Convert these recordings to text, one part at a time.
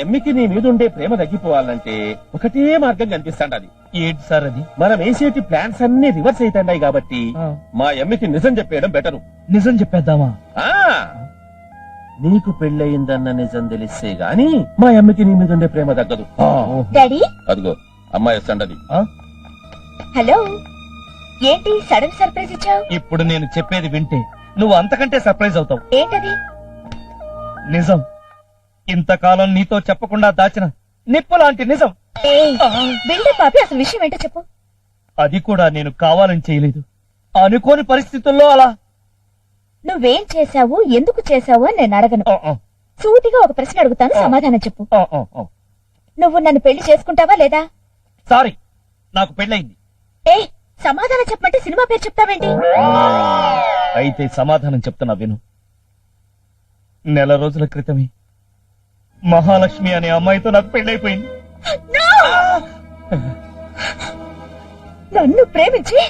ఎమ్మికి నీ మీద ఉండే ప్రేమ తగ్గిపోవాలంటే ఒకటే మార్గం కనిపిస్తాండది. ఏంటి సార్ అది? మనం వేసేటి ప్లాన్స్ అన్ని రివర్స్ అవుతాయి కాబట్టి. మా ఎమ్మికి నిజం చెప్పేయడం బెటరు. నిజం చెప్పేద్దామా? ఆ. నీకు పెళ్ళయిందన్న నిజం తెలిస్తే గాని మా అమ్మకి నీ మీద ఉండే ప్రేమ తగ్గదు. డాడీ? అదిగో అమ్మాయి వస్తాండది. హలో? ఏంటి సడన్ సర్ప్రైజ్ ఇచ్చావు? ఇప్పుడు నేను చెప్పేది వింటే నువ్వు అంతకంటే సర్ప్రైజ్ అవుతావు. ఏంటది? నిజం. ఇంతకాలం నీతో చెప్పకుండా దాచిన నిప్పు లాంటి నిజం. పాపి అసలు విషయం ఏంటో చెప్పు. అది కూడా నేను కావాలని చేయలేదు. అనుకోని పరిస్థితుల్లో అలా. నువ్వేం చేశావు ఎందుకు చేశావు అని నేను అడగను. సూటిగా ఒక ప్రశ్న అడుగుతాను సమాధానం చెప్పు. నువ్వు నన్ను పెళ్ళి చేసుకుంటావా లేదా? సారీ నాకు పెళ్ళయింది. ఏ సమాధానం చెప్పమంటే సినిమా పేరు చెప్తావేంటి? అయితే సమాధానం చెప్తున్నా విను. నెల రోజుల క్రితమే మహాలక్ష్మి అనే అమ్మాయితో నాకు పెళ్ళైపోయింది! నన్ను ప్రేమించి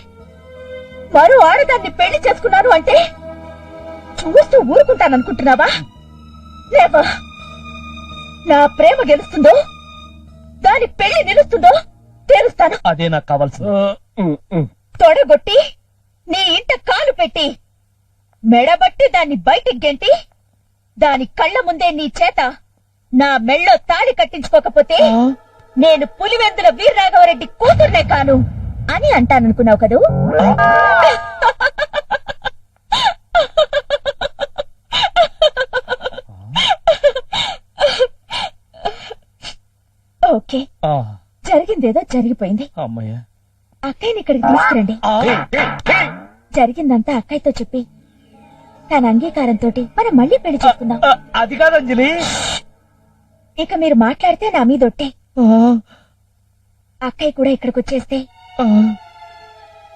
మరో ఆడదాన్ని పెళ్ళి చేసుకున్నాను అంటే చూస్తూ ఊరుకుంటాననుకుంటున్నావా? లేవా? నా ప్రేమ గెలుస్తుందో దాని పెళ్ళి నిలుస్తుందో తేలుస్తాను. అదే నాకు కావాల్సింది. ఉమ్. తొడగొట్టి నీ ఇంట కాలు పెట్టి మెడబట్టి దాన్ని బయటికి గెంటి దాని కళ్ళ ముందే నీ చేత నా మెళ్ళో తాళి కట్టించుకోకపోతే నేను పులివెందుల వీరరాఘవరెడ్డి కూతుర్నే కాను అని అంటాననుకున్నావు కదూ? ఓకే. జరిగిందేదో జరిగిపోయింది. అక్కయ్యని ఇక్కడికి తీసుకురండి. జరిగిందంతా అక్కయ్యతో చెప్పి తన అంగీకారంతో మనం మళ్ళీ పెళ్ళి చేసుకుందాం. అది కాదు అంజలి. ఇక మీరు మాట్లాడితే నా మీద ఒట్టే. ఆ, అక్కయ్య కూడా ఇక్కడికి వచ్చేస్తే ఆ,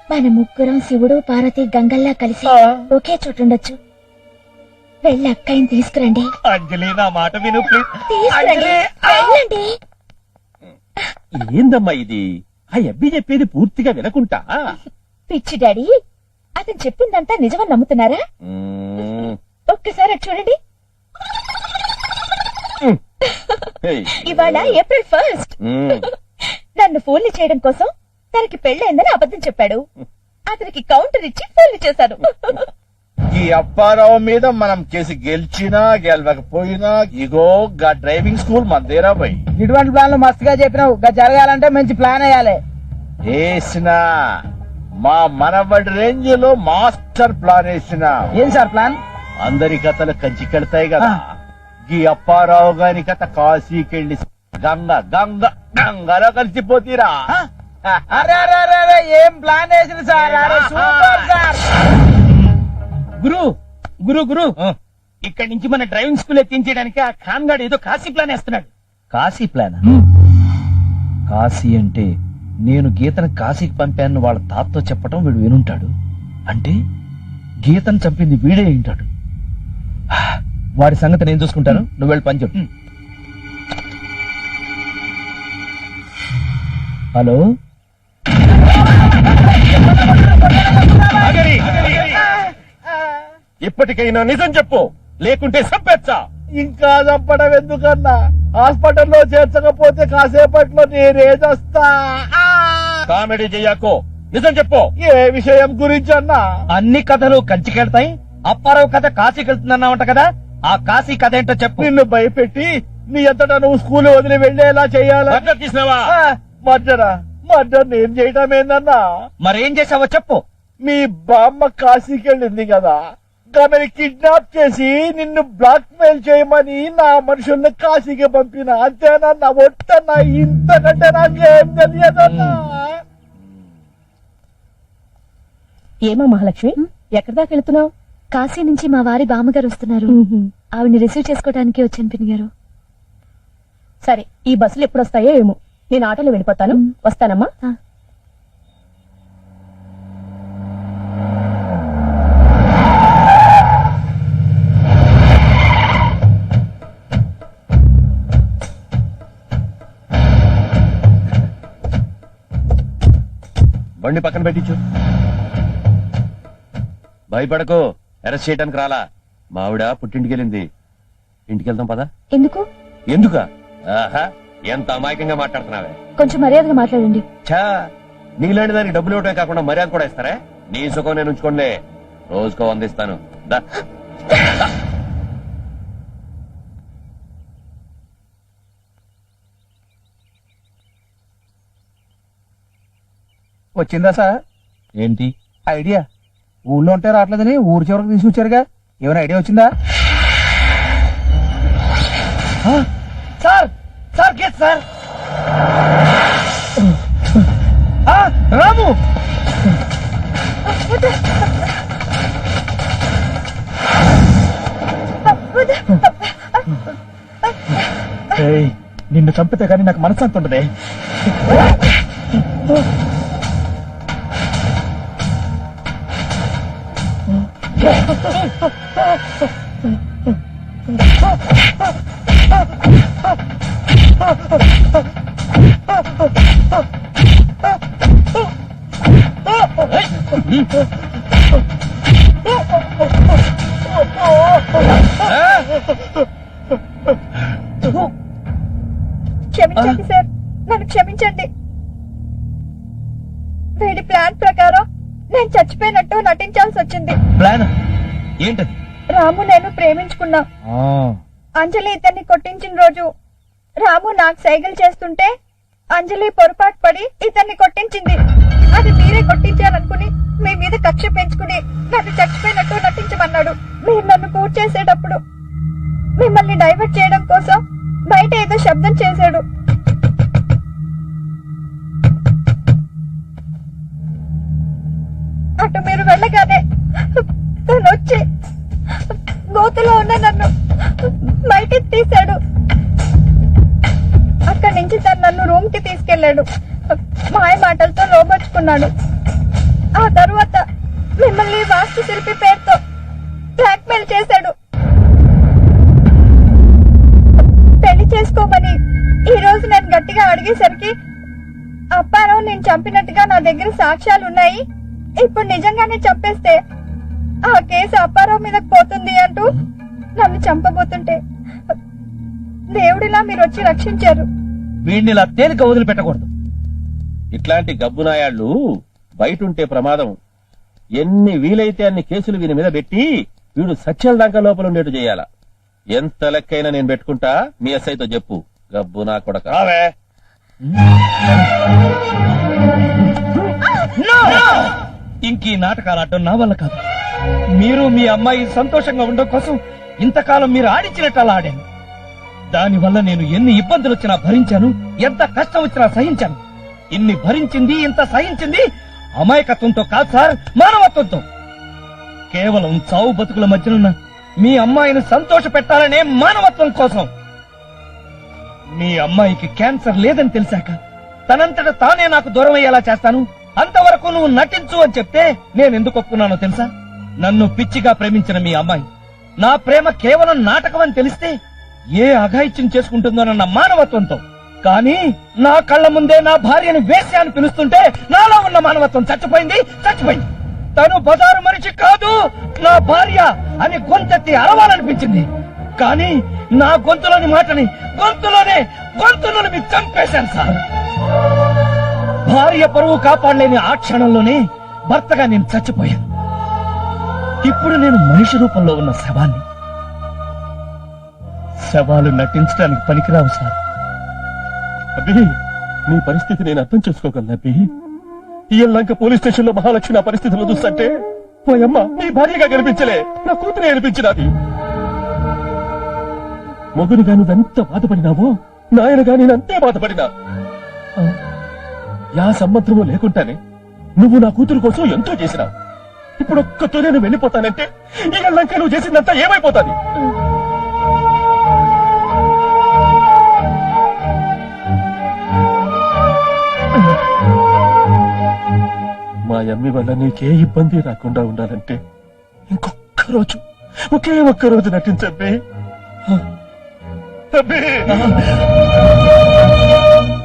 మన ముగ్గురం శివుడు పార్వతి గంగల్లా కలిసి. ఒకే చోటుండొచ్చు. వెళ్ళి అక్కయ్యని తీసుకురండి. అంజలి నా మాట విను ప్లీజ్ తీసుకురండి. అంజలి! వెళ్ళండి. ఏందమ్మా ఇది? ఆ అబ్బి చెప్పేది పూర్తిగా వినకుంటా? పిచ్చి డాడీ అతను చెప్పిందంతా నిజమని నమ్ముతున్నారా? ఒక్కసారి చూడండి. ఇవాళ ఏప్రిల్ ఫస్ట్. ఉమ్, నన్ను ఫోన్లు చేయడం కోసం తనకి పెళ్ళైందని అబద్ధం చెప్పాడు. అతనికి కౌంటర్ ఇచ్చి ఫోన్లు చేశాను. ఈ అప్పారావు మీద మనం కేసు గెలిచినా గెలవకపోయినా ఇగో గా డ్రైవింగ్ స్కూల్ మందేరా పోయి. ఇటువంటి ప్లాన్లు మస్తుగా చెప్పినావు. ఇంకా జరగాలంటే మంచి ప్లాన్ వేయాలి. వేసిన మా మనబడి రేంజ్లో మాస్టర్ ప్లాన్ వేసిన. ఏం సార్ ప్లాన్? అందరి కథలు కంచి కడతాయి కదా. ఈ అప్పారావు గారి కథ కాశీకెళ్ళి గంగ గంగ గంగలో కలిసిపోతీరా. అరే అరే అరే అరే ఏం ప్లాన్ వేసింది సార్? అరే సూపర్ సార్. గురు గురు గురు. ఇక్కడి నుంచి మన డ్రైవింగ్ స్కూల్ ఎత్తించడానికి ఆ ఖాన్ గాడు ఏదో కాశీ ప్లాన్ వేస్తున్నాడు. కాశీ ప్లాన్? కాశీ అంటే నేను గీతను కాశీకి పంపాను వాళ్ళ తాతతో చెప్పటం వీడు వినుంటాడు. అంటే గీతను చంపింది వీడే ఉంటాడు వాడి సంగతి నేను చూసుకుంటాను. నువ్వు వెళ్ళి పని చెప్పు హలో. ఇప్పటికైనా నిజం చెప్పు. లేకుంటే సంపెచ్చా. ఇంకా చంపడం ఎందుకన్నా? హాస్పిటల్లో చేర్చకపోతే కాసేపట్లో నేనేదొస్తా! కామెడీ చెయ్యకో. నిజం చెప్పు. ఏ విషయం గురించి అన్నా? అన్ని కథలు కంచికెళ్తాయి అప్పారావు కథ కాశీకి వెళ్తుందన్నావంట కదా? ఆ కాశీ కథ ఏంటో చెప్పు. నిన్ను భయపెట్టి నీ అంతటా నువ్వు స్కూల్ వదిలి వెళ్ళేలా చేయాలా? మద్దతు తీసినావా? మర్డరా? మర్డర్ నేను చేయటం ఏందన్నా? మరేం చేసావో చెప్పు. మీ బామ్మ కాశీకి వెళ్ళింది కదా. ఆమెను కిడ్నాప్ చేసి నిన్ను బ్లాక్ మెయిల్ చేయమని నా మనుషుల్ని కాశీకి పంపిన అంతేనన్నా? ఒట్టన్నా? ఇంతకంటే నాకేం తెలియదన్నా? ఏమో మహాలక్ష్మి ఎక్కడి దాకా వెళ్తున్నావు? కాశీ నుంచి మా వారి బామ్మగారు వస్తున్నారు. ఆవిడ్ని రిసీవ్ చేసుకోవడానికి వచ్చాను పిన్ని గారు. సరే ఈ బస్సులు ఎప్పుడు వస్తాయో ఏమో. నేను ఆటోలో వెళ్ళిపోతాను. వస్తానమ్మా. బండి పక్కన పెట్టించు. భయపడకు. అరెస్ట్ చేయడానికి రాలా? మావిడ పుట్టింటికి వెళ్ళింది. ఇంటికి వెళ్దాం పదా? ఎందుకు? ఎందుక? ఆహా ఎంత అమాయకంగా మాట్లాడుతున్నావే. కొంచెం మర్యాదగా మాట్లాడండి. ఛా నీలాంటి దానికి డబ్బులు ఇవ్వటమే కాకుండా మర్యాద కూడా ఇస్తారా? నీ సుఖం నేను ఉంచుకోండి రోజుకో వందిస్తాను దా. వచ్చిందా సార్? ఏంటి? ఐడియా. ఊళ్ళో ఉంటే రావట్లేదని ఊరు చివరికి తీసుకొచ్చారుగా. ఏమైనా ఐడియా వచ్చిందా? సార్! Sir get sir! ఆ, రాము! ఏయ్, నిన్ను చంపితే కానీ నాకు మనశ్శాంతి ఉంటుంది క్షమించండి సార్ నన్ను క్షమించండి వీడి ప్లాన్ ప్రకారం నేను చచ్చిపోయినట్టు నటించాల్సి వచ్చింది. ప్లాన్? ఏంటది? రాము నేను ప్రేమించుకున్నాం. అంజలి ఇతన్ని కొట్టించిన రోజు రాము నాకు సైకిల్ చేస్తుంటే అంజలి పొరపాటు పడి ఇతన్ని కొట్టించింది. అది మీరే కొట్టించారనుకుని మీ మీద కక్ష పెంచుకుని నన్ను చచ్చిపోయినట్టు నటించమన్నాడు. మీరు నన్ను పూర్తి చేసేటప్పుడు మిమ్మల్ని డైవర్ట్ చేయడం కోసం బయట ఏదో శబ్దం చేశాడు. గోతులో ఉన్న నన్ను బయటికి తీశాడు. అక్కడి నుంచి తను నన్ను రూమ్కి తీసుకెళ్ళాడు మాయ మాటలతో లోపరుచుకున్నాడు ఆ తరువాత మిమ్మల్ని వాస్తు శిల్పి పేరుతో బ్లాక్మెయిల్ చేశాడు. పెళ్ళి చేసుకోమని ఈ రోజు నేను గట్టిగా అడిగేసరికి అప్పారావు నేను చంపినట్టుగా నా దగ్గర సాక్ష్యాలు ఉన్నాయి ఇప్పుడు నిజంగానే చంపేస్తే ఆ కేసు అప్పారావు మీదకి పోతుంది అంటూ నన్ను చంపబోతుంటే దేవుడిలా మీరు వచ్చి రక్షించారు. వీడిని ఇలా తేలిక వదిలిపెట్టకూడదు. ఇట్లాంటి గబ్బునాయాళ్ళు బయట ఉంటే ప్రమాదం. ఎన్ని వీలైతే అన్ని కేసులు వీని మీద పెట్టి వీడు సత్యాల దాకా లోపల ఉండేట్టు చేయాల? ఎంత లెక్కైనా నేను పెట్టుకుంటా మీ ఎస్ఐతో చెప్పు. గబ్బు నా కొడక. ఇంక ఈ నాటకాలు ఆడటం నా వల్ల కాదు. మీరు మీ అమ్మాయి సంతోషంగా ఉండడం కోసం ఇంతకాలం మీరు ఆడించినట్టు అలా ఆడాను. దానివల్ల నేను ఎన్ని ఇబ్బందులు వచ్చినా భరించాను ఎంత కష్టం వచ్చినా సహించాను. ఇన్ని భరించింది ఇంత సహించింది అమాయకత్వంతో కాదు సార్ మానవత్వంతో. కేవలం చావు బతుకుల మధ్యనున్న మీ అమ్మాయిని సంతోష పెట్టాలనే మానవత్వం కోసం. మీ అమ్మాయికి క్యాన్సర్ లేదని తెలిసాక తనంతట తానే నాకు దూరం అయ్యేలా చేస్తాను. అంతవరకు నువ్వు నటించు అని చెప్తే నేను ఎందుకు ఒప్పుకున్నానో తెలుసా? నన్ను పిచ్చిగా ప్రేమించిన మీ అమ్మాయి. నా ప్రేమ కేవలం నాటకం అని తెలిస్తే ఏ అఘాయిత్యం చేసుకుంటుందోనన్న మానవత్వంతో. కానీ నా కళ్ళ ముందే నా భార్యను వేసి అని పిలుస్తుంటే నాలో ఉన్న మానవత్వం చచ్చిపోయింది చచ్చిపోయింది. తను బజారు మనిషి కాదు నా భార్య అని గొంతెత్తి అరవాలనిపించింది. కానీ నా గొంతులోని మాటని గొంతులోనే గొంతులోని మీరు చంపేశాను సార్. భార్య పరువు కాపాడలేని ఆ క్షణంలోనే భర్తగా నేను చచ్చిపోయాను. ఇప్పుడు నేను మనిషి రూపంలో ఉన్న శవాన్ని శవాలు నటించడానికి పనికిరావు సార్. అబ్బి నీ పరిస్థితి నేను అర్థం చేసుకోగలను అబ్బి. ఈ పోలీస్ స్టేషన్లో మహాలక్ష్మి నా పరిస్థితులు చూస్తుంటే పోయమ్మ నీ భార్యగా కనిపించలే నా కూతురే అనిపించినది. మొగునిగా నువ్వెంత బాధపడినావో నాయనగా నేనంతే బాధపడినా. యా సంబంధము లేకుండానే నువ్వు నా కూతురు కోసం ఎంతో చేసినావు. ఇప్పుడు ఒక్కతో నేను వెళ్ళిపోతానంటే ఇక లంక నువ్వు చేసిందంతా ఏమైపోతాది? మా అమ్మి వల్ల నీకే ఇబ్బంది రాకుండా ఉండాలంటే ఇంకొక్క రోజు ఒకే ఒక్క రోజు నటించబ్బే.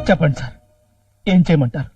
చెప్పండి సార్ ఏం చేయమంటారు?